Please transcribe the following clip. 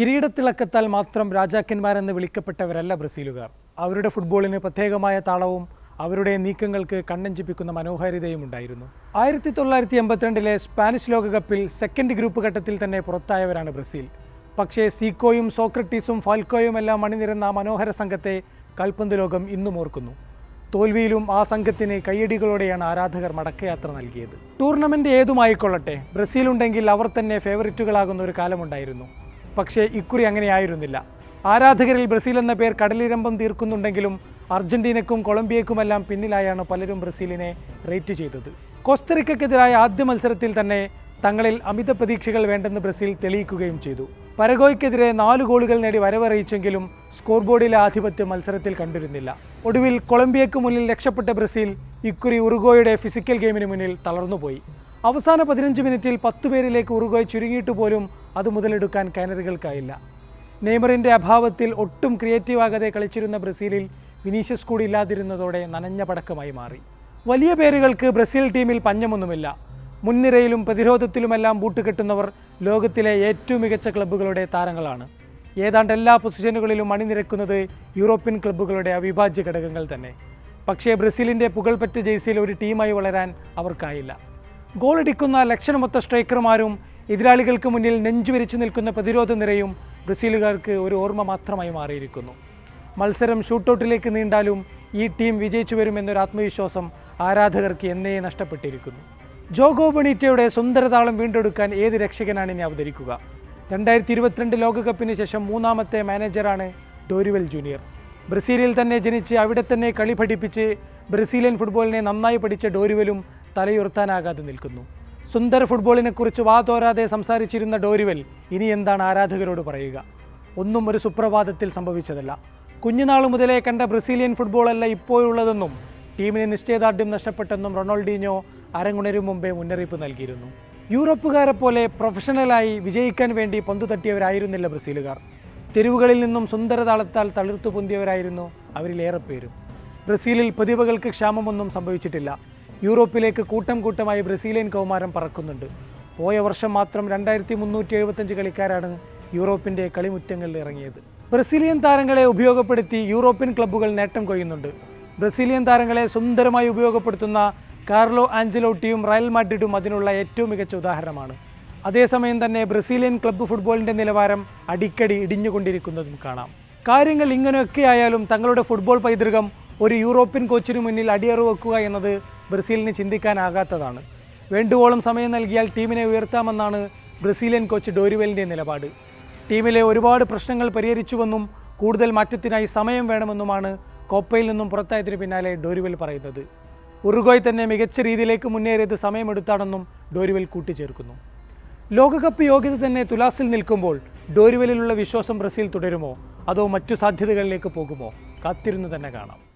കിരീടത്തിളക്കത്താൽ മാത്രം രാജാക്കന്മാരെന്ന് വിളിക്കപ്പെട്ടവരല്ല ബ്രസീലുകാർ. അവരുടെ ഫുട്ബോളിന് പ്രത്യേകമായ താളവും അവരുടെ നീക്കങ്ങൾക്ക് കണ്ണഞ്ചിപ്പിക്കുന്ന മനോഹാരിതയും ഉണ്ടായിരുന്നു. ആയിരത്തി തൊള്ളായിരത്തി എൺപത്തിരണ്ടിലെ സ്പാനിഷ് ലോകകപ്പിൽ സെക്കൻഡ് ഗ്രൂപ്പ് ഘട്ടത്തിൽ തന്നെ പുറത്തായവരാണ് ബ്രസീൽ. പക്ഷേ സീക്കോയും സോക്രട്ടീസും ഫാൽക്കോയും എല്ലാം അണിനിരുന്ന ആ മനോഹര സംഘത്തെ കൽപ്പന്ത് ലോകം ഇന്നും ഓർക്കുന്നു. തോൽവിയിലും ആ സംഘത്തിന് കയ്യടികളോടെയാണ് ആരാധകർ മടക്കയാത്ര നൽകിയത്. ടൂർണമെന്റ് ഏതുമായിക്കൊള്ളട്ടെ ബ്രസീൽ ഉണ്ടെങ്കിൽ അവർ തന്നെ ഫേവറിറ്റുകളാകുന്ന ഒരു കാലമുണ്ടായിരുന്നു. പക്ഷേ ഇക്കുറി അങ്ങനെയായിരുന്നില്ല ആരാധകരിൽ ബ്രസീൽ എന്ന പേർ കടലിരമ്പം തീർക്കുന്നുണ്ടെങ്കിലും അർജന്റീനക്കും കൊളംബിയക്കുമെല്ലാം പിന്നിലായാണ് പലരും ബ്രസീലിനെ റേറ്റ് ചെയ്തത്. കോസ്റ്ററിക്കെതിരായ ആദ്യ മത്സരത്തിൽ തന്നെ തങ്ങളിൽ അമിത പ്രതീക്ഷകൾ വേണ്ടെന്ന് ബ്രസീൽ തെളിയിക്കുകയും ചെയ്തു. പരഗോയ്ക്കെതിരെ നാല് ഗോളുകൾ നേടി വരവറിയിച്ചെങ്കിലും സ്കോർ ബോർഡിലെ ആധിപത്യം മത്സരത്തിൽ കണ്ടിരുന്നില്ല. ഒടുവിൽ കൊളംബിയയ്ക്ക് മുന്നിൽ രക്ഷപ്പെട്ട ബ്രസീൽ ഇക്കുറി ഉറുഗോയുടെ ഫിസിക്കൽ ഗെയിമിന് മുന്നിൽ തളർന്നുപോയി. അവസാന പതിനഞ്ച് മിനിറ്റിൽ പത്തു പേരിലേക്ക് ഉറുഗോയ് ചുരുങ്ങിയിട്ട് പോലും അത് മുതലെടുക്കാൻ കാനറികൾക്കായില്ല നെയ്മറിന്റെ അഭാവത്തിൽ ഒട്ടും ക്രിയേറ്റീവ് ആകാതെ കളിച്ചിരുന്ന ബ്രസീലിൽ വിനീഷ്യസ് കൂടി ഇല്ലാതിരുന്നതോടെ നനഞ്ഞ പടക്കമായി മാറി. വലിയ പേരുകൾക്ക് ബ്രസീൽ ടീമിൽ പഞ്ഞമൊന്നുമില്ല. മുൻനിരയിലും പ്രതിരോധത്തിലുമെല്ലാം ബൂട്ടുകെട്ടുന്നവർ ലോകത്തിലെ ഏറ്റവും മികച്ച ക്ലബ്ബുകളുടെ താരങ്ങളാണ്. ഏതാണ്ട് എല്ലാ പൊസിഷനുകളിലും അണിനിരക്കുന്നത് യൂറോപ്യൻ ക്ലബ്ബുകളുടെ അവിഭാജ്യ ഘടകങ്ങൾ തന്നെ. പക്ഷേ ബ്രസീലിന്റെ പുകൾപെറ്റ ജേഴ്സിയിൽ ഒരു ടീമായി വളരാൻ അവർക്കായില്ല. ഗോളടിക്കുന്ന ലക്ഷണമൊത്ത സ്ട്രൈക്കർമാരും എതിരാളികൾക്ക് മുന്നിൽ നെഞ്ചുവിരിച്ചു നിൽക്കുന്ന പ്രതിരോധ നിരയും ബ്രസീലുകാർക്ക് ഒരു ഓർമ്മ മാത്രമായി മാറിയിരിക്കുന്നു. മത്സരം ഷൂട്ടൗട്ടിലേക്ക് നീണ്ടാലും ഈ ടീം വിജയിച്ചു വരുമെന്നൊരു ആത്മവിശ്വാസം ആരാധകർക്ക് എന്നേ നഷ്ടപ്പെട്ടിരിക്കുന്നു. ജോഗോ ബണീറ്റയുടെ സുന്ദരതാളം വീണ്ടെടുക്കാൻ ഏത് രക്ഷകനാണ് ഇനി അവതരിക്കുക? രണ്ടായിരത്തി ഇരുപത്തിരണ്ട് ലോകകപ്പിന് ശേഷം മൂന്നാമത്തെ മാനേജറാണ് ഡോരിവൽ ജൂനിയർ. ബ്രസീലിൽ തന്നെ ജനിച്ച് അവിടെ തന്നെ കളി പഠിപ്പിച്ച് ബ്രസീലിയൻ ഫുട്ബോളിനെ നന്നായി പഠിച്ച ഡോരിവലും തലയുയർത്താനാകാതെ നിൽക്കുന്നു. സുന്ദര ഫുട്ബോളിനെക്കുറിച്ച് വാതോരാതെ സംസാരിച്ചിരുന്ന ഡോരിവൽ ഇനി എന്താണ് ആരാധകരോട് പറയുക? ഒന്നും ഒരു സുപ്രഭാതത്തിൽ സംഭവിച്ചതല്ല. കുഞ്ഞുനാൾ മുതലേ കണ്ട ബ്രസീലിയൻ ഫുട്ബോളല്ല ഇപ്പോഴുള്ളതെന്നും ടീമിന് നിശ്ചയദാർഢ്യം നഷ്ടപ്പെട്ടെന്നും റൊണാൾഡീഞ്ഞോ അരങ്ങുണരും മുമ്പേ മുന്നറിയിപ്പ് നൽകിയിരുന്നു. യൂറോപ്പുകാരെ പോലെ പ്രൊഫഷണലായി വിജയിക്കാൻ വേണ്ടി പന്തു തട്ടിയവരായിരുന്നില്ല ബ്രസീലുകാർ. തെരുവുകളിൽ നിന്നും സുന്ദരതാളത്താൽ തളിർത്തു പൊന്തിയവരായിരുന്നു അവരിലേറെ പേരും. ബ്രസീലിൽ പ്രതിഭകൾക്ക് ക്ഷാമമൊന്നും സംഭവിച്ചിട്ടില്ല. യൂറോപ്പിലേക്ക് കൂട്ടം കൂട്ടമായി ബ്രസീലിയൻ കൗമാരം പറക്കുന്നുണ്ട്. പോയ വർഷം മാത്രം രണ്ടായിരത്തി മുന്നൂറ്റി എഴുപത്തഞ്ച് കളിക്കാരാണ് യൂറോപ്പിന്റെ കളിമുറ്റങ്ങളിൽ ഇറങ്ങിയത്. ബ്രസീലിയൻ താരങ്ങളെ ഉപയോഗപ്പെടുത്തി യൂറോപ്യൻ ക്ലബ്ബുകൾ നേട്ടം കൊയ്യുന്നുണ്ട്. ബ്രസീലിയൻ താരങ്ങളെ സുന്ദരമായി ഉപയോഗപ്പെടുത്തുന്ന കാർലോ ആഞ്ചലോട്ടിയും റയൽ മാഡ്രിഡും അതിനുള്ള ഏറ്റവും മികച്ച ഉദാഹരണമാണ്. അതേസമയം തന്നെ ബ്രസീലിയൻ ക്ലബ്ബ് ഫുട്ബോളിന്റെ നിലവാരം അടിക്കടി ഇടിഞ്ഞുകൊണ്ടിരിക്കുന്നതും കാണാം. കാര്യങ്ങൾ ഇങ്ങനെയൊക്കെ ആയാലും തങ്ങളുടെ ഫുട്ബോൾ പൈതൃകം ഒരു യൂറോപ്യൻ കോച്ചിനു മുന്നിൽ അടിയറു വെക്കുക എന്നത് ബ്രസീലിന് ചിന്തിക്കാനാകാത്തതാണ്. വേണ്ടുവോളം സമയം നൽകിയാൽ ടീമിനെ ഉയർത്താമെന്നാണ് ബ്രസീലിയൻ കോച്ച് ഡോരിവലിന്റെ നിലപാട്. ടീമിലെ ഒരുപാട് പ്രശ്നങ്ങൾ പരിഹരിച്ചുവെന്നും കൂടുതൽ മാറ്റത്തിനായി സമയം വേണമെന്നുമാണ് കോപ്പയിൽ നിന്നും പുറത്തായതിനു പിന്നാലെ ഡോരിവെൽ പറയുന്നത്. ഉറുഗോയ് തന്നെ മികച്ച രീതിയിലേക്ക് മുന്നേറിയത് സമയമെടുത്താണെന്നും ഡോരിവൽ കൂട്ടിച്ചേർക്കുന്നു. ലോകകപ്പ് യോഗ്യത തന്നെ തുലാസിൽ നിൽക്കുമ്പോൾ ഡോരിവലിലുള്ള വിശ്വാസം ബ്രസീൽ തുടരുമോ? അതോ മറ്റു സാധ്യതകളിലേക്ക് പോകുമോ? കാത്തിരുന്നു തന്നെ കാണാം.